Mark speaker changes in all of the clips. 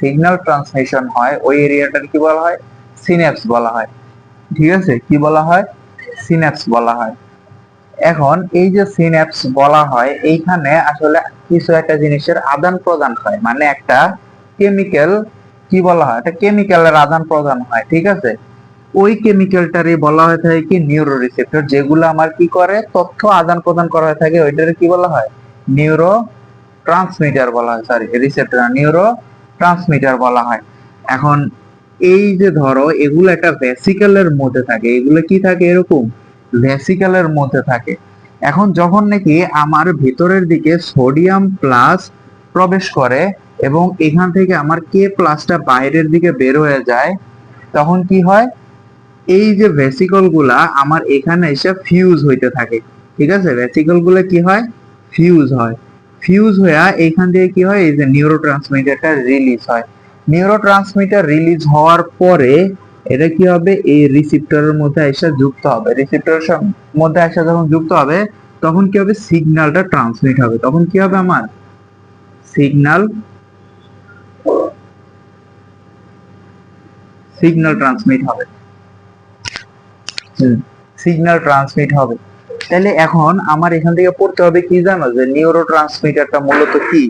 Speaker 1: Signal transmission হয়, ওই এরিয়াটার কি বলা হয়? সিন্যাপস বলা হয়। ঠিক আছে? কি বলা হয়? সিন্যাপস বলা হয়। এখন এই যে সিন্যাপস বলা হয়, এইখানে আসলে কিছু একটা জিনিসের আদান প্রদান হয়। মানে একটা কেমিক্যাল কি বলা হয়? একটা কেমিক্যালের আদান প্রদান হয়, ঠিক আছে? ওই কেমিক্যালটারই বলা হয়ে থাকে কি? নিউরো রিসেপ্টর যেগুলো আমার কি করে? তথ্য আদান প্রদান করা হয়ে থাকে, ওইটারে কি বলা হয়? নিউরো ট্রান্সমিটার বলা হয় সরি রিসেপ্টর নিউরো ট্রান্সমিটার বলা হয়। এখন এই যে ধরো, এগুলো একটা ভেসিকেলের মধ্যে থাকে। এগুলো কি থাকে এরকম? ভেসিকেলের মধ্যে থাকে। এখন যখন নাকি আমার ভিতরের দিকে সোডিয়াম প্লাস প্রবেশ করে এবং এখান থেকে আমার কে প্লাসটা বাইরের দিকে বের হয়ে যায়, তখন কি হয়? এই যে ভেসিকলগুলা আমার এখানে এসে ফিউজ হইতে থাকে। ঠিক আছে? ভেসিকলগুলা কি হয়? ফিউজ হয়। ফিউজ হয়ে এখান থেকে কি হয়? এই যে নিউরো ট্রান্সমিটারটা রিলিজ হয়। নিউরো ট্রান্সমিটার রিলিজ হওয়ার পরে এটা কি হবে? এই রিসিপ্টরের মধ্যে এসে যুক্ত হবে। রিসিপ্টরের মধ্যে এসে যখন যুক্ত হবে, তখন কি হবে? সিগন্যালটা ট্রান্সমিট হবে। তখন কি হবে আমার? সিগন্যাল সিগন্যাল ট্রান্সমিট হবে। সিগন্যাল ট্রান্সমিট হবে। তাহলে এখন আমার এখান থেকে পড়তে হবে কি জানো যে নিউরো ট্রান্সমিটারটা মূলত কি?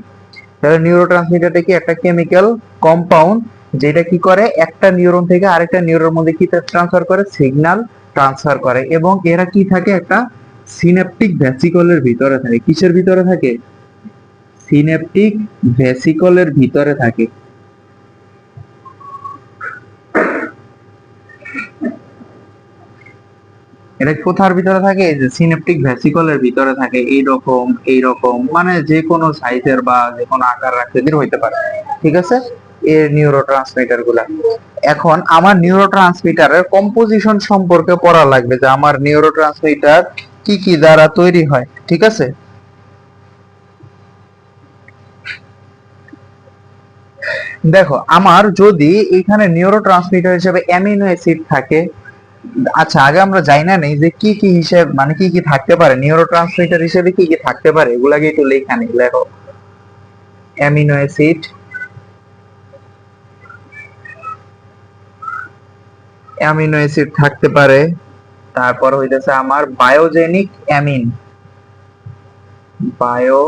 Speaker 1: তাহলে নিউরো ট্রান্সমিটারটা কি? একটা কেমিক্যাল কম্পাউন্ড যেটা কি করে? একটা নিউরন থেকে আরেকটা নিউরনের মধ্যে কি ট্রান্সফার করে? সিগন্যাল ট্রান্সফার করে এবং এরা কি থাকে? একটা সিনেপটিক ভ্যাসিকলের ভিতরে থাকে। কিসের ভিতরে থাকে? সিনেপটিক ভ্যাসিকলের ভিতরে থাকে। এটা কোথার ভিতরে থাকে? যে সিনেপটিক ভ্যাসিকলের ভিতরে থাকে। এই রকম এই রকম মানে যে কোনো সাইজের বা যে কোনো আকার আকৃতির হইতে পারে। ঠিক আছে? এর নিউরো ট্রান্সমিটারগুলা। এখন আমার নিউরো ট্রান্সমিটারের কম্পোজিশন সম্পর্কে পড়া লাগবে যে আমার নিউরো ট্রান্সমিটার কি কি দ্বারা তৈরি হয়। ঠিক আছে? দেখো, আমার যদি এখানে নিউরো ট্রান্সমিটার হিসেবে অ্যামিনো অ্যাসিড থাকে আচ্ছা আগে আমরা জানি না নেই যে কি কি হিসেব মানে কি কি থাকতে পারে। নিউরো ট্রান্সমিটার হিসেবে কি কি থাকতে পারে? এগুলাকে একটু লেখা নেই লেখো অ্যামিনো অ্যাসিড অ্যামিনো অ্যাসিড থাকতে পারে। তারপর হইতেছে আমার বায়োজেনিক অ্যামিন বায়ো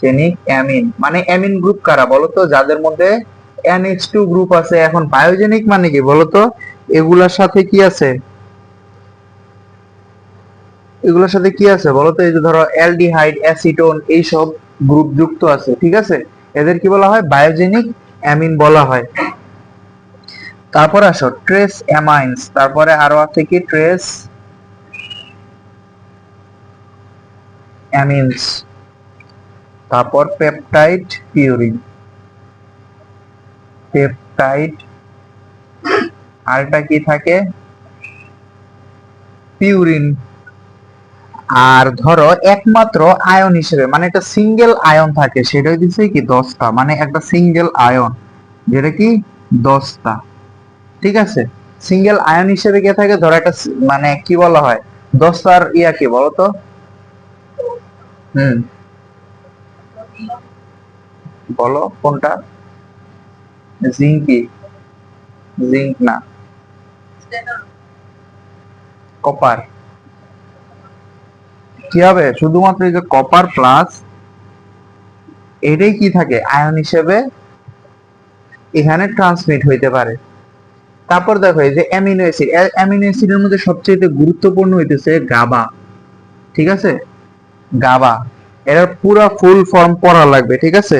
Speaker 1: জেনিক অ্যামিন মানে অ্যামিন গ্রুপ কারা বলতো? যাদের মধ্যে NH2 গ্রুপ আছে, এখন বায়োজেনিক মানে কি বলতো? এগুলার সাথে কি আছে? এগুলোর সাথে কি আছে বলতো এই যে ধরো অ্যালডিহাইড, অ্যাসিটোন, এইসব গ্রুপ যুক্ত আছে, ঠিক আছে? এদের কি বলা হয়? বায়োজেনিক অ্যামিন বলা হয়। তারপর আসো, ট্রেস অ্যামাইন্স, তারপরে আরও আছে কি? Trace amines. তারপর পেপটাইড পিউরিন। পেপটাইড আরটা কি থাকে? পিউরিন আর ধরো একমাত্র আয়ন হিসেবে মানে একটা সিঙ্গেল আয়ন থাকে, সেটা হচ্ছে কি দশটা মানে একটা সিঙ্গেল আয়ন যেটা কি দশটা, ঠিক আছে? সিঙ্গেল আয়ন হিসেবে কে থাকে, ধরো একটা মানে কি বলা হয়? দশটার ইয়া কি বলতো? হুম। বলো কোনটা? জিঙ্কি জিঙ্ক না। কপার। কি হবে? শুধুমাত্র এই যে কপার প্লাস এটাই কি থাকে? আয়ন হিসেবে এখানে ট্রান্সমিট হইতে পারে। তারপর দেখো এই যে অ্যামিনো অ্যাসিড অ্যামিনো অ্যাসিডের মধ্যে সবচেয়ে গুরুত্বপূর্ণ হইতেছে গাবা ঠিক আছে? গাবা এটার পুরো ফুল ফর্ম পড়া লাগবে, ঠিক আছে?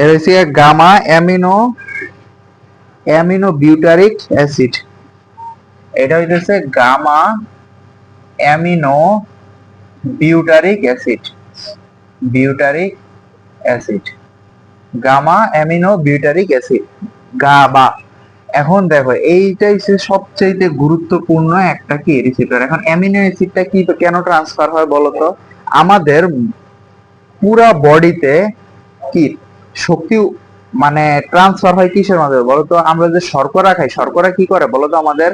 Speaker 1: এর হচ্ছে gamma amino amino butyric acid এটা হইতেছে gamma amino butyric acid. Butyric acid. Gamma amino butyric acid. GABA. এখন দেখো, এইটাই হচ্ছে সবচেয়ে গুরুত্বপূর্ণ একটা কি রিসিপ্টর এখন অ্যামিনো অ্যাসিডটা কি কেন ট্রান্সফার হয় বলতো আমাদের পুরা বডিতে কি শক্তি মানে ট্রান্সফার হয় কিসের মাধ্যমে বলতো আমরা যে শর্করা খাই, শর্করা কি করে বলতো আমাদের?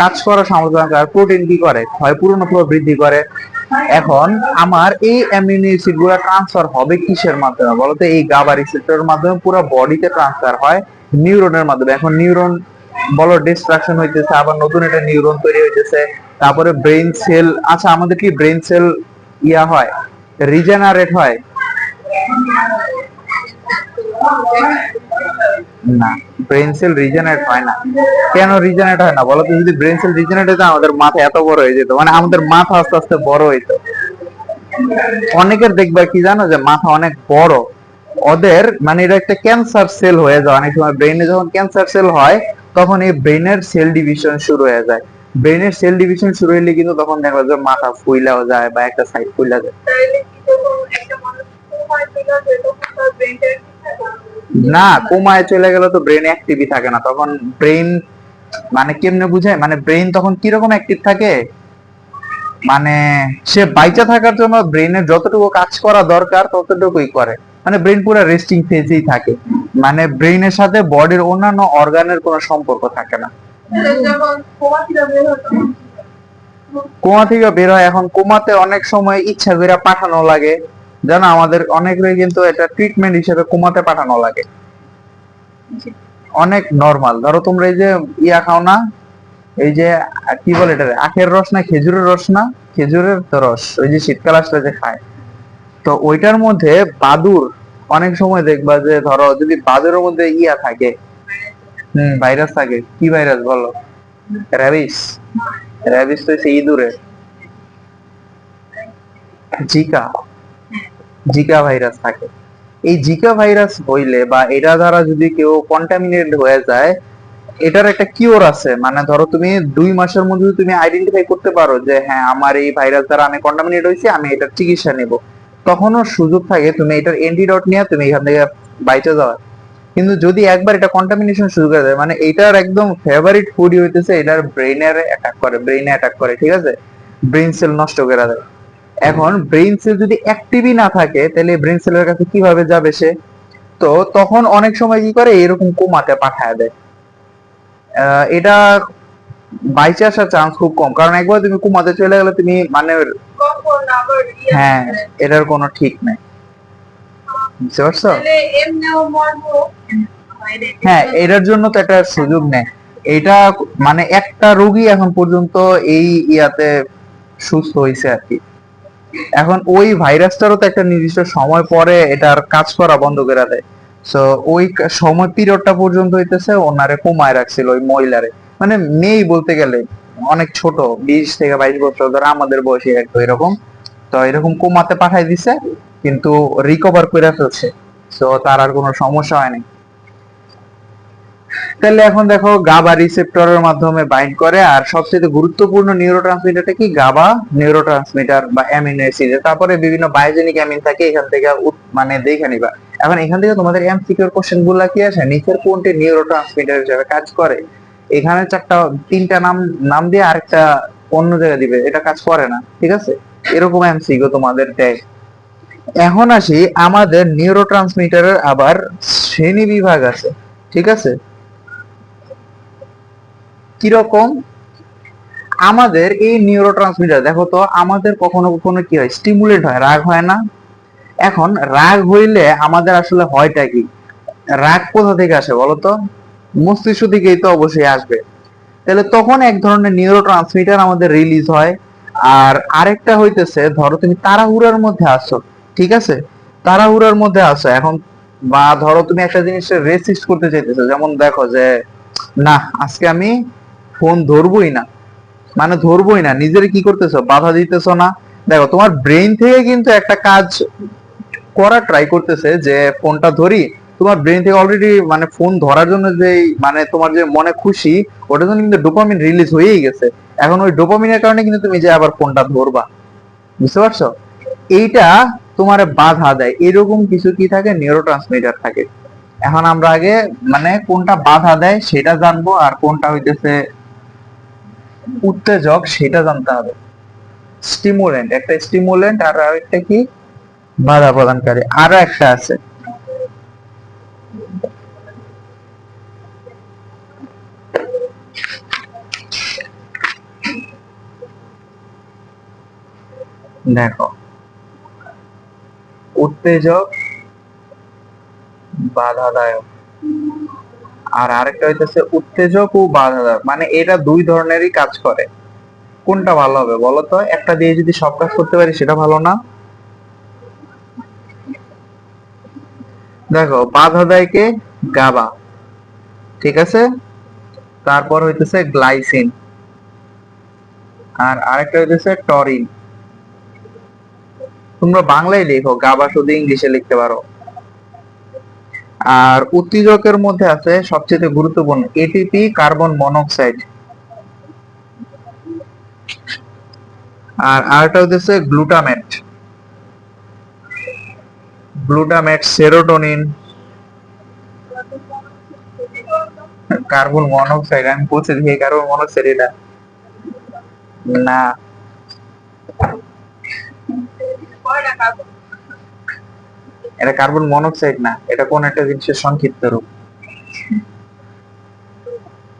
Speaker 1: কাজ করার সামর্থ্য আর প্রোটিন কি করে? ক্ষয়পূরণ অথবা বৃদ্ধি করে। এখন আমার এই অ্যামিনো অ্যাসিডগুলো ট্রান্সফার হবে কিসের মাধ্যমে? বলতো এই গাবা রিসেপ্টরের মাধ্যমে পুরো বডিতে ট্রান্সফার হয় নিউরনের মাধ্যমে। এখন নিউরন বলো ডিস্ট্রাকশন হইতেছে, আবার নতুন একটা নিউরন তৈরি হইতেছে। তারপরে ব্রেন সেল আচ্ছা আমাদের কি ব্রেন সেল ইয়া হয়? রিজেনারেট হয়? না ব্রেন সেল রিজেনারেট হয় না। কেন রিজেনারেট হয় না? বলো তো যদি ব্রেন সেল রিজেনারেট হতো আমাদের মাথা এত বড় হয়ে যেত। মানে আমাদের মাথা আস্তে আস্তে বড় হইতো। অনেকের দেখবে কি জানো যে মাথা অনেক বড়। ওদের মানে এটা একটা ক্যান্সার সেল হয়ে যায়। অনেক সময় ব্রেনে যখন ক্যান্সার সেল হয়, তখন এই ব্রেনের সেল ডিভিশন শুরু হয়ে যায়। ব্রেনের সেল ডিভিশন শুরু হলে কিন্তু তখন দেখা যায় মাথা ফুইলাও যায় বা একটা সাইড ফুইলা যায়। না, কোমায় চলে গেলে তো ব্রেন অ্যাক্টিভই থাকে না। তখন ব্রেন মানে কেমনে বুঝায়? মানে ব্রেন তখন কীরকম অ্যাক্টিভ থাকে? মানে সে বাইচা থাকার জন্য ব্রেনের যতটুকু কাজ করা দরকার, ততটুকুই করে। মানে ব্রেন পুরো রেস্টিং ফেজেই থাকে। মানে ব্রেনের সাথে বডির অন্যান্য অর্গানের কোনো সম্পর্ক থাকে না? কোমা থেকে বের হয়। এখন কোমাতে অনেক সময় ইচ্ছা করে পাঠানো লাগে। জানো আমাদের অনেকেরই কিন্তু এটা ট্রিটমেন্ট হিসেবে কোমাতে পাঠানো লাগে। অনেক নরমাল ধরো তোমরা এই যে ইয়া খাও না এই যে কি বলে এটা আখের রস না খেজুরের রস না? খেজুরের রস ওই যে শীতকাল আসলে যে খায়। তো ওইটার মধ্যে বাদুর অনেক সময় দেখবা যে ধরো যদি বাদুরের মধ্যে ইয়া থাকে হুম ভাইরাস থাকে কি ভাইরাস বলো? র্যাবিস র্যাবিস তো হচ্ছে ইঁদুরের। জিকা। জিকা ভাইরাস থাকে। এই জিকা ভাইরাস হইলে বা এটা দ্বারা যদি কেউ কন্টামিনেট হয়ে যায়, এটার একটা কিওর আছে। মানে ধরো তুমি দুই মাসের মধ্যে তুমি আইডেন্টিফাই করতে পারো যে হ্যাঁ আমার এই ভাইরাস দ্বারা আমি কন্টামিনেট হয়েছি, আমি এটার চিকিৎসা নেব। তখনও সুযোগ থাকে তুমি এটার অ্যান্টিডট নিয়ে তুমি এখান থেকে বাইচে যাওয়ার। কিন্তু যদি একবার এটা কন্টামিনেশন শুরু করে দেয় মানে এটার একদম ফেভারিট ফুডই হইতেছে, এটার ব্রেনের অ্যাটাক করে ব্রেনে অ্যাটাক করে, ঠিক আছে? ব্রেন সেল নষ্ট করে দেয়। এখন ব্রেইন সেল যদি অ্যাক্টিভই না থাকে তাহলে ব্রেইন সেলের কাছে কীভাবে যাবে সে? তো তখন অনেক সময় কি করে? এরকম কোমাতে পাঠায় দেয়। এটা বাইচে আসার চান্স খুব কম। কারণ একবার তুমি কোমাতে চলে গেলে তুমি মানে হ্যাঁ এটার কোনো ঠিক নেই। বুঝতে পারছ? হ্যাঁ এটার জন্য তো একটা সুযোগ নেই। এটা মানে একটা রোগী এখন পর্যন্ত এই ইয়াতে সুস্থ হয়েছে আর কি। এখন ওই ভাইরাসটারও তো একটা নির্দিষ্ট সময় পরে এটার কাজ করা বন্ধ করে দেয়। সো ওই সময় পিরিয়ডটা পর্যন্ত হইতেছে, ওনারে কমায় রাখছিল ওই মহিলারে। মানে মেয়ে বলতে গেলে, অনেক ছোট, বিশ থেকে বাইশ বছর ধরে আমাদের বয়সী একটু এরকম। তো এরকম কোমাতে পাঠাই দিছে, কিন্তু রিকভার করে ফেলছে। তো তার আর কোনো সমস্যা হয়নি তাহলে এখন দেখো গাবা রিসেপ্টরের মাধ্যমে বাইন্ড করে, আর সবচেয়ে গুরুত্বপূর্ণ নিউরোট্রান্সমিটারটা কি? গাবা নিউরোট্রান্সমিটার বা অ্যামিনো অ্যাসিড তারপরে বিভিন্ন বায়োজেনিক অ্যামিন থাকে, এখান থেকে মানে দেখে নিবা। এখন এখান থেকে তোমাদের এমসিকিউর কোশ্চেনগুলা কি আসে নিচের কোনটি নিউরোট্রান্সমিটার হিসেবে কাজ করে? এখানে চারটা, তিনটা নাম নাম দিয়ে আরেকটা অন্য জায়গায় দিবে, এটা কাজ করে না, ঠিক আছে? এরকম এমসিকিউ তোমাদের দেয়। এখন আসি, আমাদের নিউরোট্রান্সমিটারের আবার শ্রেণি বিভাগ আছে, ঠিক আছে? কীরকম? আমাদের এই নিউরো ট্রান্সমিটার দেখো তো, আমাদের কখনো কখনো কি হয়? স্টিমুলেট হয়, রাগ হয় না? এখন রাগ হইলে আমাদের আসলে হয়টা কি? রাগ কোথা থেকে আসে বলতো মস্তিষ্ক থেকেই তো অবশ্যই আসবে। তাহলে তখন এক ধরনের নিউরো ট্রান্সমিটার আমাদের রিলিজ হয়। আর আরেকটা হইতেছে, ধরো তুমি তাড়াহুড়ার মধ্যে আছো, ঠিক আছে? তাড়াহুড়ার মধ্যে আসো এখন বা ধরো তুমি একটা জিনিসের রেসিস্ট করতে চাইতেছো, যেমন দেখো যে, না, আজকে আমি ফোন ধরবই না। মানে ধরবই না, নিজের কি করতেছো? বাধা দিতেছো না। দেখো, তোমার ব্রেন থেকে কিন্তু একটা কাজ করা ট্রাই করতেছে যে ফোনটা ধরি। তোমার ব্রেন থেকে অলরেডি মানে ফোন ধরার জন্য যে মানে তোমার যে মনে খুশি, ওটার জন্য কিন্তু ডোপামিন রিলিজ হয়েই গেছে। এখন ওই ডোপামিনের কারণে কিন্তু তুমি যে আবার ফোনটা ধরবা। বুঝতে পারছ? এইটা তোমার বাধা দেয়। এরকম কিছু কি থাকে? নিউরো ট্রান্সমিটার থাকে। এখন আমরা আগে মানে কোনটা বাধা দেয় সেটা জানব, আর কোনটা হইতেছে উত্তেজক, সেটা জানতে হবে। স্টিমুলেন্ট একটা স্টিমুলেন্ট আর আরেকটা কি? বাধা প্রদানকারী, আরও একটা আছে। দেখো, উত্তেজক বাধাদায়ক। আর আরেকটা হইতেছে উত্তেজক ও বাধাদায়ক। মানে এটা দুই ধরনেরই কাজ করে। কোনটা ভালো হবে বলো তো? একটা দিয়ে যদি সব কাজ করতে পারি সেটা ভালো না? দেখো বাধা দেয় কে গাবা। ঠিক আছে? তারপর হইতেছে গ্লাইসিন। আর আরেকটা হইতেছে টরিন। তোমরা বাংলায় লেখো, গাবা শুধু ইংলিশে লিখতে পারো। আর উত্তেজকের মধ্যে আছে সবচেয়ে গুরুত্বপূর্ণ এটিপি কার্বন মনোক্সাইড আর আরেকটা হচ্ছে glutamate glutamate serotonin carbon monoxide আমি বলছি যে কার্বন মনোক্সাইড এটা। না। এটা কার্বন মনোক্সাইড না, এটা কোন একটা জিনিসের সংক্ষিপ্ত রূপ।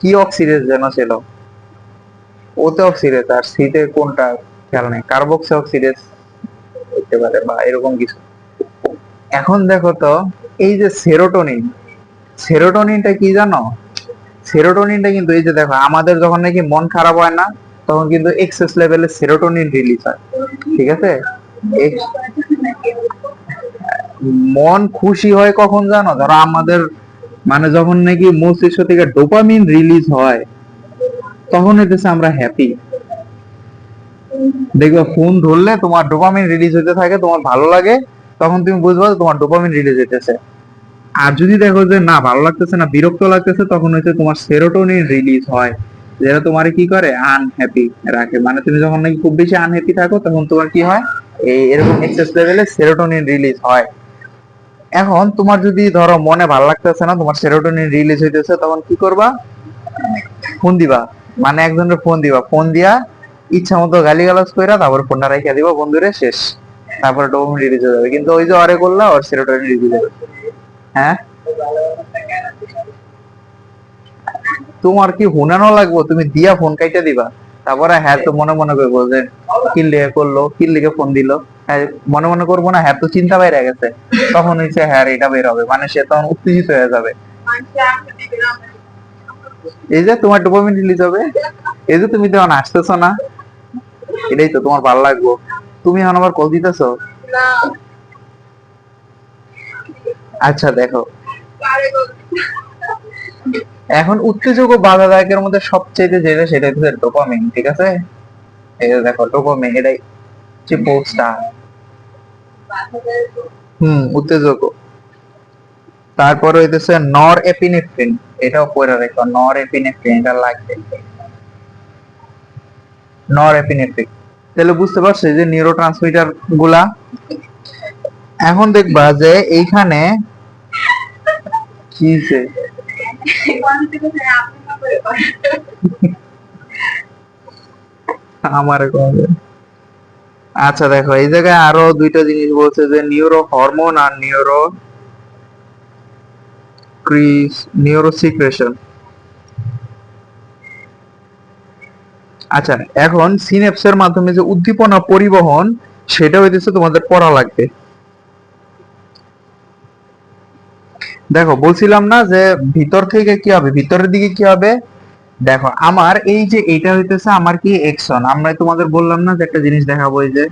Speaker 1: কি অক্সিডেজ যেন ছিল? ওতে অক্সিডেজ আর সিতে কোনটা খেয়াল নেই। কার্বক্সি অক্সিডেজ হতে পারে বা এরকম কিছু। এখন দেখো তো, এই যে সেরোটোনিন, সেরোটোনিনটা কি জানো? সেরোটোনিনটা কিন্তু এই যে দেখো, আমাদের যখন নাকি মন খারাপ হয় না, তখন কিন্তু এক্সেস লেভেলে সেরোটোনিন রিলিজ হয়। ঠিক আছে? মন খুশি হয় কখন জানো? ধরো আমাদের মানে যখন নাকি মস্তিষ্ক থেকে ডোপামিন রিলিজ হয়, তখন হইতেছে আমরা হ্যাপি দেখবে ফোন ধরলে তোমার ডোপামিন রিলিজ হতে থাকে, তোমার ভালো লাগে, তখন তুমি বুঝবা তোমার ডোপামিন রিলিজ হইতেছে। আর যদি দেখো যে না, ভালো লাগতেছে না, বিরক্ত লাগতেছে, তখন হচ্ছে তোমার সেরোটোনিন রিলিজ হয়, যেটা তোমার কি করে? আনহ্যাপি রাখে। মানে তুমি যখন নাকি খুব বেশি আনহ্যাপি থাকো, তখন তোমার কি হয়? এই এরকম এক্সেস লেভেলে সেরোটোনিন রিলিজ হয়। এখন তোমার যদি ধরো মনে ভালো লাগতেছে না, তোমার সেরোটোনিন রিলিজ হইতেছে, তখন কি করবা? ফোন দিবা। মানে একজনের ফোন দিবা। ফোন দিয়া ইচ্ছা মতো গালিগালাজ কইরা তারপর ফোনটা রেখে দিবা, বন্ধুরে, শেষ। তারপর ডোপামিন রিলিজ হয়ে যাবে। কিন্তু ওই যে অরে করলা, ওর সেরোটোনিন রিলিজ হবে হ্যাঁ? তোমার কি হুনানো লাগবো? তুমি দিয়া ফোন কাইটা দিবা। তারপরে হ্যাঁ তো মনে মনে করব যে কি লিগে করল কি লিগে ফোন দিল। মনে মনে করব না হ্যাঁ তো চিন্তা বাইরে গেছে। তখন হচ্ছে হ্যাঁ এটা বের হবে। মানে সে তখন উত্তেজিত হয়ে যাবে। এই যে তোমার ডোপামিন রিলিজ হবে। এই যে তুমি তখন আসতেছো না। এটাই তো তোমার ভালো লাগবো। তুমি এখন আবার কল দিতেছো? আচ্ছা দেখো। এখন উত্তেজক ও বাধাদায়কের মধ্যে সবচেয়ে যেটা সেটা হচ্ছে ডোপামিন ঠিক আছে? এই দেখো ডোপামিন এটাই ট্রিপল স্টার হুম উত্তেজক। তারপর হইতেছে নর এপিনেফ্রিন এটাও পড়ে রেখো নর এপিনেফ্রিন এটা লাগবে। নর এপিনেফ্রিন তাহলে বুঝতে পারছ যে নিউরো ট্রান্সমিটারগুলা এখন দেখবা যে এইখানে কি যে? আমার আচ্ছা দেখো, এই জায়গায় আরও দুইটা জিনিস বলছে যে নিউরো হরমোন আর নিউরো নিউরো সিক্রেশন আচ্ছা এখন সিনেপসের মাধ্যমে যে উদ্দীপনা পরিবহন, সেটা হইতেছে তোমাদের পড়া লাগবে। দেখো, বলছিলাম না যে ভিতর থেকে কি হবে? ভিতরের দিকে কি হবে? দেখো, আমার এই যে এটা হইতেছে আমার কি এক্সন আমরা তোমাদের বললাম না যে একটা জিনিস দেখাবো এই যে।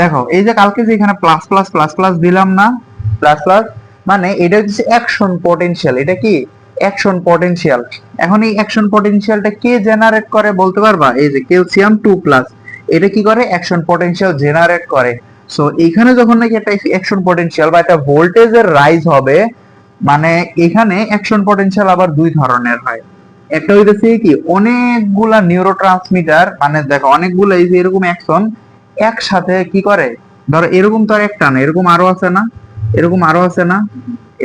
Speaker 1: দেখো, এই যে কালকে যে এখানে প্লাস প্লাস প্লাস প্লাস দিলাম না প্লাস প্লাস মানে এটা হচ্ছে অ্যাকশন পটেনশিয়াল এটা কি? অ্যাকশন পটেনশিয়াল এখন এই অ্যাকশন পটেনশিয়ালটা কে জেনারেট করে বলতে পারবা? এই যে ক্যালসিয়াম টু প্লাস এটা কি করে? অ্যাকশন পটেনশিয়াল জেনারেট করে। সো এইখানে যখন নাকি একটা অ্যাকশন পটেনশিয়াল বা একটা ভোল্টেজের রাইজ হবে মানে এখানে অ্যাকশন পটেনশিয়াল আবার দুই ধরনের হয়। একটা হইতেছে কি, অনেকগুলা নিউরো ট্রান্সমিটার মানে দেখো অনেকগুলা এই যে এরকম অ্যাকশন একসাথে কি করে? ধরো এরকম তো আর একটা না, এরকম আরও আছে না? এরকম আরও আছে না?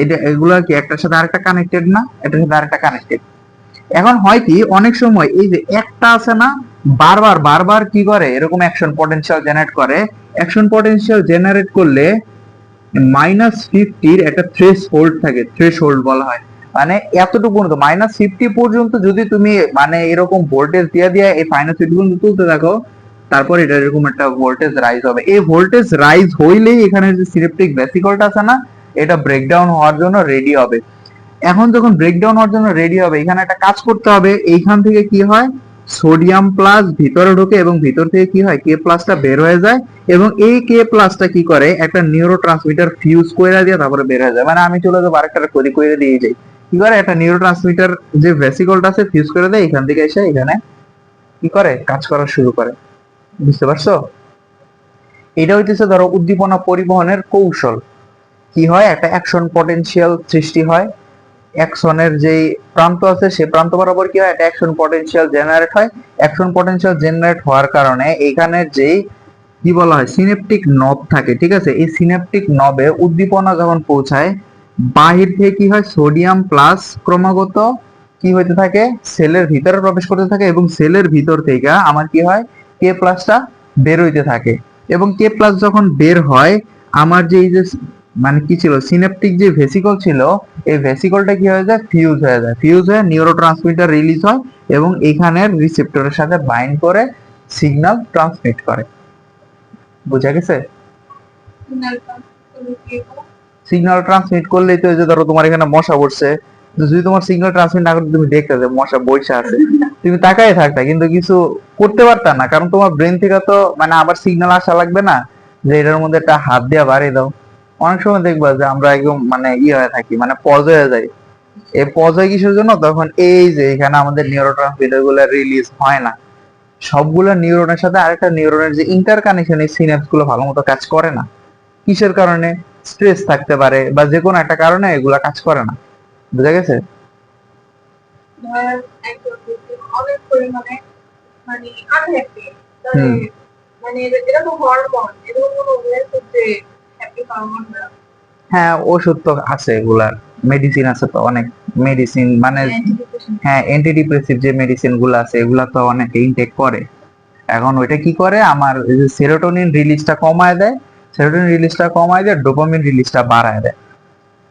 Speaker 1: এটা, এগুলা কি একটার সাথে আরেকটা কানেক্টেড না? এটার সাথে আরেকটা কানেক্টেড এখন হয় কি, অনেক সময় এই যে একটা আছে না, বারবার বারবার কি করে, এরকম অ্যাকশন পটেনশিয়াল জেনারেট করে। অ্যাকশন পটেনশিয়াল জেনারেট করলে মাইনাস ফিফটির একটা থ্রেশ হোল্ড থাকে থ্রেশ হোল্ড বলা হয়। মানে এতটুকু মাইনাস ফিফটি পর্যন্ত যদি তুমি মানে এরকম ভোল্টেজ দিয়ে দিয়ে এই মাইনাস পর্যন্ত তুলতে থাকো, তারপর এটা এরকম একটা ভোল্টেজ রাইজ হবে। এই ভোল্টেজ রাইজ হইলেই এখানে যে সিনেপটিক ভেসিকলটা আছে না, এটা ব্রেকডাউন হওয়ার জন্য রেডি হবে। এখন যখন ব্রেকডাউন হওয়ার জন্য রেডি হবে, এখানে একটা কাজ করতে হবে, এইখান থেকে কি হয়? সোডিয়াম প্লাস ভিতরে ঢোকে এবং ভিতর থেকে কি হয় কে প্লাসটা বের হয়ে যায় এবং এই কে প্লাসটা কি করে, একটা নিউরো ট্রান্সমিটার ফিউজ করে দিয়ে তারপরে বের হয়ে যায়। মানে আমি চলে যাব আরেকটা করি করে দিয়ে যাই। কি করে, একটা নিউরো ট্রান্সমিটার যে ভেসিকলটা আছে ফিউজ করে দেয়, এখান থেকে এসে এখানে কি করে, কাজ করা শুরু করে। বুঝতে পারছ? এটা হইতেছে ধরো উদ্দীপনা পরিবহনের কৌশল। কি হয়, একটা অ্যাকশন পটেনশিয়াল সৃষ্টি হয় অ্যাকশনের যেই প্রান্ত আছে সেই প্রান্ত বরাবর কি হয়? একটা অ্যাকশন পটেনশিয়াল জেনারেট হয়। অ্যাকশন পটেনশিয়াল জেনারেট হওয়ার কারণে এখানে যেই কি বলা হয়? সিনেপটিক নব থাকে, ঠিক আছে? এই সিনেপটিক নবে উদ্দীপনা যখন পৌঁছায়, বাহির থেকে কি হয়? সোডিয়াম প্লাস ক্রমাগত কি হইতে থাকে? সেলের ভিতরে প্রবেশ করতে থাকে এবং সেলের ভিতর থেকে আমার কি হয়? কে প্লাসটা বের হইতে থাকে। এবং কে প্লাস যখন বের হয়, আমার যে এই যে মানে কি ছিল? সিনেপটিক যে ভেসিকল ছিল এই ভেসিকলটা কি হয়ে যায়? ফিউজ হয়ে যায়। ফিউজ হয়ে নিউরো ট্রান্সমিটার রিলিজ হয় এবং এখানের রিসেপ্টরের সাথে বাইন্ড করে সিগন্যাল ট্রান্সমিট করে। বুঝা গেছে?
Speaker 2: সিগন্যাল?
Speaker 1: সিগন্যাল ট্রান্সমিট করলেই তো যে ধরো তোমার এখানে মশা পড়ছে যদি তোমার সিগন্যাল ট্রান্সমিট না করতে তুমি দেখতে যে মশা বসে আছে। তুমি তাকাই থাকতা কিন্তু কিছু করতে পারতা না কারণ তোমার ব্রেন থেকে তো মানে আবার সিগন্যাল আসা লাগবে না যে এটার মধ্যে একটা হাত দিয়ে বাড়িয়ে দাও। অনেক সময় দেখবা যে আমরা একদম মানে ই হয়ে থাকি মানে পজ হয়ে যাই। এই পজ হয় কিসের জন্য? তখন এই যে এখানে আমাদের নিউরো ট্রান্সমিটারগুলো রিলিজ হয় না। সবগুলো নিউরনের সাথে আরেকটা নিউরনের যে ইন্টার কানেকশন এই সিনাপসগুলো ভালো মতো কাজ করে না। কিসের কারণে? স্ট্রেস থাকতে পারে বা যে কোনো একটা কারণে এগুলা কাজ করে না। বুঝা গেছে?
Speaker 2: মানে। মানে তো হরমোন এরকম
Speaker 1: হ্যাঁ ওষুধ তো আছে এগুলার মেডিসিন আছে তো অনেক। মেডিসিন মানে। হ্যাঁ অ্যান্টিডিপ্রেসিভ যে মেডিসিনগুলো আছে এগুলা তো অনেকে ইনটেক করে। এখন ওইটা কি করে? আমার সেরোটোনিন রিলিজটা কমায় দেয়। সেরোটোনিন রিলিজটা কমায় দেয় ডোপামিন রিলিজটা বাড়ায় দেয়।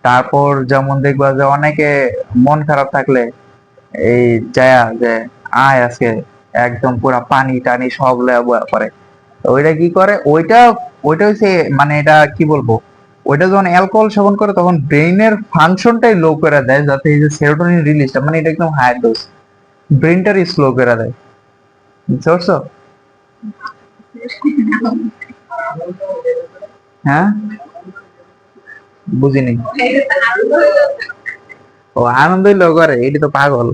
Speaker 1: তারপর যেমন দেখবা যে অনেকে মন খারাপ থাকলে এই যায়া যে আয় আজকে একদম পুরা পানি টানি সব লয়া করে। ওইটা কি করে? ওইটা ওইটা হচ্ছে মানে এটা কি বলব? ওইটা যখন অ্যালকোহল সেবন করে, তখন ব্রেইনের ফাংশনটাই লো করে দেয়, যাতে এই যে সেরোটোনিন রিলিজটা মানে এটা একদম হাই ডোজ ব্রেনটারই স্লো করে দেয়। বুঝতে পারছ? হ্যাঁ? বুঝিনি। ও, আনন্দই লো করে, এটি তো পাগল।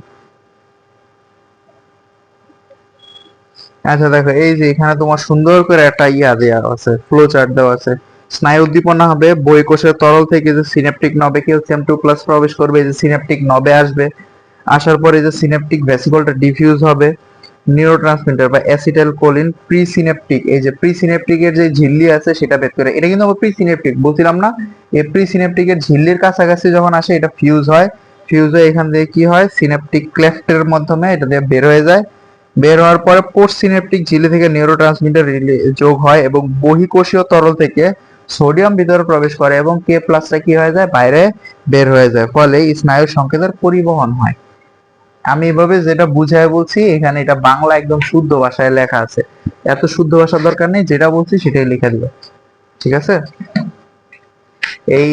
Speaker 1: আচ্ছা দেখো, এই যে এখানে তোমার সুন্দর করে একটা ইয়া দেওয়া আছে ফ্লো চার্ট দেওয়া আছে। স্নায়ু উদ্দীপনা হবে, বই কোষের তরল থেকে যে সিনেপটিক নবে ক্যালসিয়াম টু প্লাস প্রবেশ করবে, এই যে সিনেপটিক নবে আসবে। আসার পরে যে সিনেপটিক ভেসিকলটা ডিফিউজ হবে। নিউরোট্রান্সমিটার বা অ্যাসিটাইল কোলিন প্রি সিনেপটিক এই যে প্রি সিনেপটিকের যে ঝিল্লি আছে, সেটা বের করে, এটা কিন্তু প্রি সিনেপটিক বলছিলাম না? এই প্রি সিনেপটিকের ঝিল্লির কাছাকাছি যখন আসে, এটা ফিউজ হয়। ফিউজ হয়ে এখান থেকে কি হয়? সিনেপটিক ক্লেফটের মাধ্যমে এটা দিয়ে বের হয়ে যায়। বের হওয়ার পরে পোস্ট সিনেপটিক ঝিল্লি থেকে নিউরোট্রান্সমিটার যোগ হয় এবং বহিঃকোষীয় তরল থেকে সোডিয়াম ভিতরে প্রবেশ করে এবং কে প্লাসটা কি হয়ে যায়? বাইরে বের হয়ে যায়। ফলে স্নায়ু সংকেতের পরিবহন হয়। আমি এভাবে যেটা বুঝায় বলছি, এখানে এটা বাংলা একদম শুদ্ধ ভাষায় লেখা আছে। এত শুদ্ধ ভাষার দরকার নেই, যেটা বলছি সেটাই লিখে দিবে ঠিক আছে? এই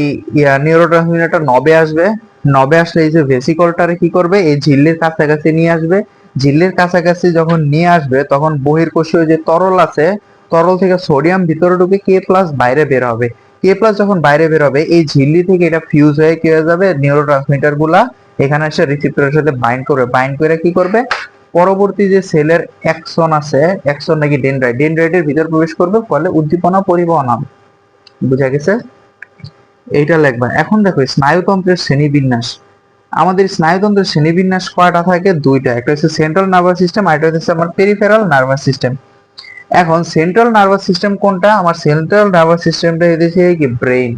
Speaker 1: নিউরোট্রান্সমিটারটা নবে আসবে। নবে আসলে এই যে ভেসিকলটারে কি করবে? এই ঝিল্লির কাছাকাছি নিয়ে আসবে। ঝিল্লির কাছাকাছি যখন নিয়ে আসবে, তখন বহির্কোষীয় যে তরল আছে, তরল থেকে সোডিয়াম ভিতরে ঢুকে কে প্লাস বাইরে বের হবে। কে প্লাস যখন বাইরে বের হবে, এই ঝিল্লি থেকে এটা ফিউজ হয়ে কি হয়ে যাবে? নিউরোট্রান্সমিটারগুলা এখানে এসে রিসিপ্টরের সাথে বাইন্ড করবে। বাইন্ড করে কি করবে? পরবর্তী যে সেলের অ্যাকশন আছে অ্যাকশন নাকি ডেনড্রাইট ডেনড্রাইটের ভিতর প্রবেশ করবে, ফলে উদ্দীপনা পরিবহন হবে। বুঝা গেছে? এইটা লিখবা। এখন দেখো, স্নায়ুতন্ত্রের শ্রেণীবিন্যাস। আমাদের স্নায়ুতন্ত্রের শ্রেণীবিন্যাস কয়টা থাকে? দুইটা। একটা হচ্ছে সেন্ট্রাল নার্ভাস সিস্টেম আর একটা হচ্ছে আমার পেরিফেরাল নার্ভাস সিস্টেম এখন সেন্ট্রাল নার্ভাস সিস্টেম কোনটা? আমার সেন্ট্রাল নার্ভাস সিস্টেমটা এদেশে কি ব্রেইন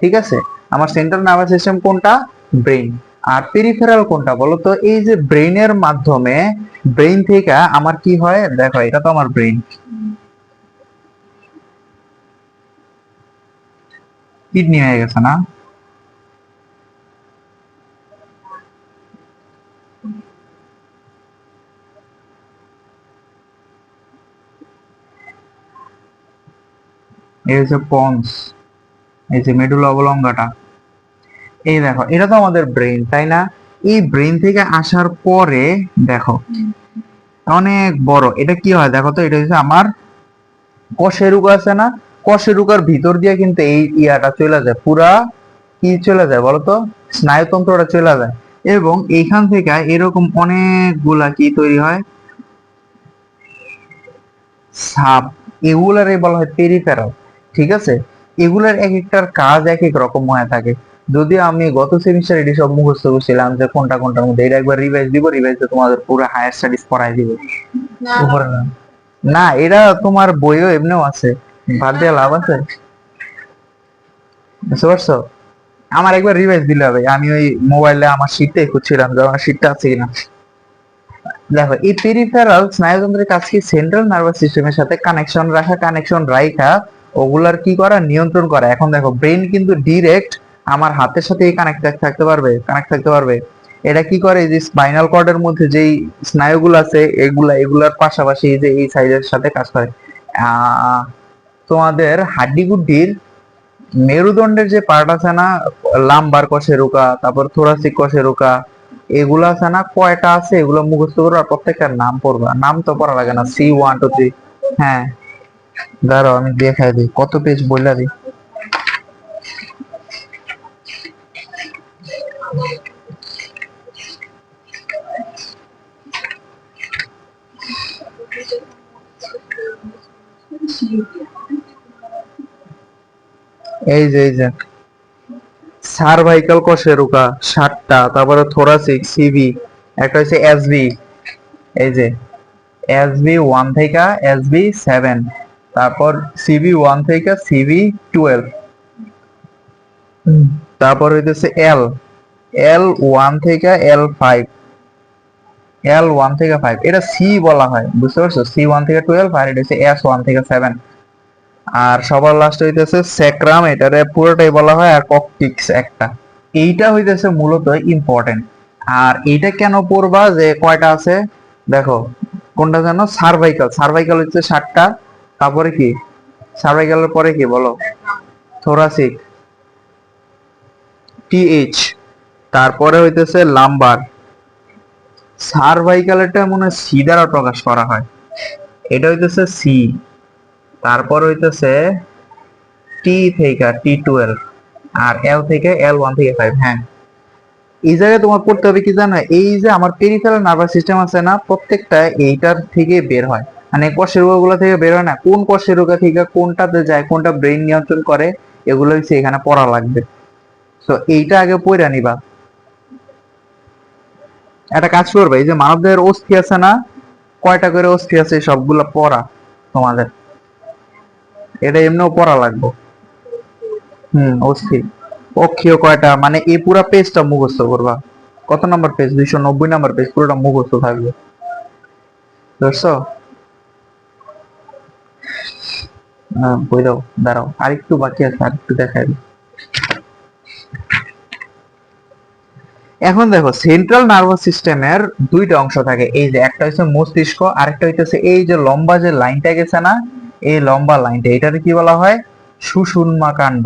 Speaker 1: ঠিক আছে? আমার সেন্ট্রাল নার্ভাস সিস্টেম কোনটা? ব্রেইন আর পেরিফেরাল কোনটা বলো তো? এই যে ব্রেইনের মাধ্যমে ব্রেইন থেকে আমার কি হয়? দেখো, এটা তো আমার ব্রেইন কিডনি হয়ে গেছে না? এই যে পন্স এই যে মেডুলা অবলঙ্গাটা এই দেখো, এটা তো আমাদের ব্রেন তাই না? এই ব্রেন থেকে আসার পরে, দেখো, অনেক বড়। এটা কি হয়? দেখো তো, এটা হচ্ছে আমার কশেরুকা আছে না? কশেরুকার ভিতর দিয়ে কিন্তু এই ইয়াটা চলে যায়। পুরা কি চলে যায় বলতো স্নায়ুতন্ত্রটা চলে যায়। এবং এইখান থেকে এরকম অনেকগুলা কি তৈরি হয়? সাপ। এগুলারে বলা হয় পেরিফেরাল ঠিক আছে? এগুলার এক একটার কাজ এক এক রকম হয়ে থাকে। যদি আমি গত সেমিস্টার এটি সব মুখস্থ করছিলাম যে কোনটা কোনটার মধ্যে এটা একবার রিভাইজ দিব রিভাইজ তোমাদের পুরো হায়ার স্টাডিজ পড়াই দিব।
Speaker 2: না
Speaker 1: এটা তোমার বইও এমনিও আছে। বাদ দিয়ে লাভ আছে। বুঝতে পারছ? আমার একবার রিভাইজ দিলে হবে। আমি ওই মোবাইলে আমার শীটটাই খুঁজছিলাম যে আমার শীটটা আছে কিনা। দেখো, এই পেরিফেরাল স্নায়ুতন্ত্রের কাজ কি? সেন্ট্রাল নার্ভাস সিস্টেমের সাথে কানেকশন রাখা কানেকশন রাখা ওগুলার কি করা? নিয়ন্ত্রণ করা। এখন দেখো ব্রেন কিন্তু ডিরেক্ট আমার হাতের সাথে কানেক্ট থাকতে পারবে কানেক্ট থাকতে পারবে। এটা কি করে? যে স্পাইনাল কর্ডের মধ্যে যেই স্নায়ুগুলো আছে, এগুলা এগুলার পাশাপাশি যে এই সাইডের সাথে কাজ করে। তোমাদের হাড্ডি গুড্ডির মেরুদণ্ডের যে পার্ট আছে না লাম্বার কশেরুকা তারপর থোরাসিক কশেরুকা এগুলো আছে না, কয়টা আছে, এগুলো মুখস্থ করো আর প্রত্যেকটার নাম পড়বা। নাম তো পড়া লাগে না সি ওয়ান টু থ্রি হ্যাঁ দাঁড়াও, আমি দেখাই দিই, কত পেজ বললা দিই? এই যে এই যে। সার্ভাইকাল কশেরুকা ষাটটা তারপরে থোরাসিক সিভি একটা হচ্ছে এসবি এই যে। এসবি ওয়ান থেকে এসবি সেভেন তারপর সিবি ওয়ান থেকে সিবি টুয়েলভ তারপর হইতেছে এল এল ওয়ান থেকে এল ফাইভ এল ওয়ান থেকে ফাইভ এটা সি বলা হয়, বুঝতে পারছ? সি ওয়ান থেকে টুয়েলভ আর এটা হচ্ছে এস ওয়ান থেকে সেভেন আর সবার লাস্ট হইতেছে স্যাক্রাম এটারে পুরোটাই বলা হয় আর ককটিক্স একটা। এইটা হইতেছে মূলত ইম্পর্টেন্ট আর এইটা কেন পড়বা যে কয়টা আছে? দেখো, কোনটা জানো সার্ভাইকাল সার্ভাইকাল হচ্ছে ষাটটা তারপরে কি? সার্ভাইকালের পরে কি বলো? থোরাসিক টিএইচ তারপরে হইতেছে লাম্বার সার্ভাইকালটা মনে হয় সি দ্বারা প্রকাশ করা হয়। এটা হইতেছে সি তারপর হইতেছে টি থেকে টি টুয়েলভ আর এল থেকে এল ওয়ান থেকে ফাইভ হ্যাঁ। এই জায়গায় তোমার পড়তে হবে কি জানো? এই যে আমার পেরিফেরাল নার্ভাস সিস্টেম আছে না, প্রত্যেকটা এইটার থেকে বের হয়। মানে কষেরগুলো থেকে বের হয় না। কোন কষের রোগা থেকে কোনটাতে যায়, কোনটা ব্রেন নিয়ন্ত্রণ করে, এগুলো হচ্ছে এখানে পড়া লাগবে। তো এইটা আগে পড়া নিবা। একটা কাজ করবে, এই যে মানবদের অস্থি আছে না, কয়টা করে অস্থি আছে, সবগুলো পড়া তোমাদের। এটা এমনিও পড়া লাগবে। হুম অস্থির অক্ষীয় কয়টা? মানে এই পুরা পেজটা মুখস্থ করবা। কত নাম্বার পেজ দুইশো নব্বই নাম্বার পেজ পুরোটা মুখস্থ থাকবে। বুঝছ হ্যাঁ বই দাও, দাঁড়াও। আরেকটু বাকি আছে, আরেকটু দেখাই দিই। এখন দেখো সেন্ট্রাল নার্ভাস সিস্টেমের দুইটা অংশ থাকে। এই যে একটা হচ্ছে মস্তিষ্ক, আরেকটা হইতেছে এই যে লম্বা যে লাইনটা গেছে না এই লম্বা লাইনটা, এটাকে কি বলা হয়? সুষুম্মা কাণ্ড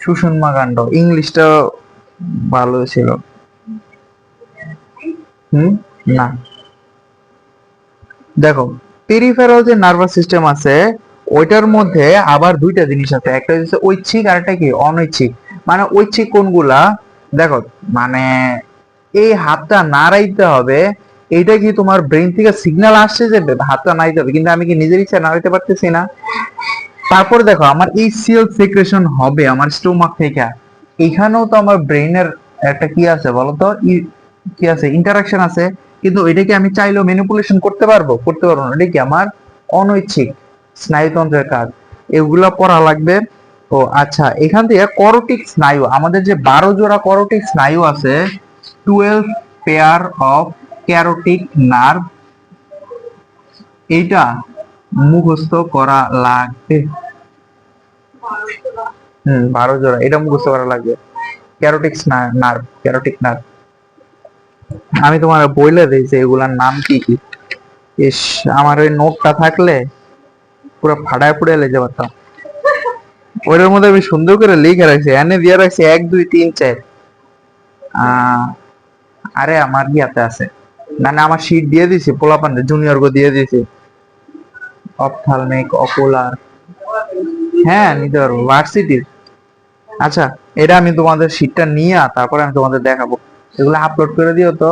Speaker 1: সুষুম্মা কাণ্ড ইংলিশটা ভালো ছিল। হুম? না। দেখো পেরিফেরাল যে নার্ভাস সিস্টেম আছে, ওইটার মধ্যে আবার দুইটা জিনিস আছে। একটা হচ্ছে ঐচ্ছিক আর একটা কি? অনৈচ্ছিক। মানে ঐচ্ছিক কোনগুলা? দেখো মানে এই হাতটা নাড়াইতে হবে এইটা কি তোমার ব্রেন থেকে সিগন্যাল আসছে যে হাতটা নাড়াইতে হবে কিন্তু আমি কি নিজের ইচ্ছা নাড়াইতে পারতেছি না? তারপর দেখো, আমার এই সিএল সিক্রেশন হবে আমার স্টোমাক থেকে। এখানেও তো আমার ব্রেইনের একটা কি আছে বলতো? কি আছে? ইন্টারাকশন আছে। কিন্তু এটাকে আমি চাইলেও ম্যানিপুলেশন করতে পারব? করতে পারব না। এটা কি আমার অনৈচ্ছিক স্নায়ুতন্ত্রের কাজ। এগুলা পড়া লাগবে। ও আচ্ছা এখান থেকে করোটিক স্নায়ু, আমাদের যে বারো জোড়া করোটিক স্নায়ু আছে twelve pair of carotid nerve. এইটা মুখস্থ করা লাগবে। হুম বারো জোড়া। এটা মুখস্থ করা লাগবে। Carotid nerve carotid nerve. আমি তোমার বইলে দিয়েছি, এগুলার নাম কি কি? ইস, আমার ওই নোটটা থাকলে পুরো ফাটায় পুড়ে লেগে পারতাম ওইটার মধ্যে আমি সুন্দর করে লিখে রাখছি, এনে দিয়ে রাখছি, এক, দুই, তিন, চার। আরে আমার ইয়াতে আছে। না না, আমার শীট দিয়ে দিছি পোলাপান্ডে জুনিয়র গো দিয়ে দিছি। অপথালমিক অকুলার হ্যাঁ নিতে পারব ভার্সিটির আচ্ছা এটা আমি তোমাদের শীটটা নিয়ে, তারপরে আমি তোমাদের দেখাবো। এগুলো আপলোড করে দিও তো।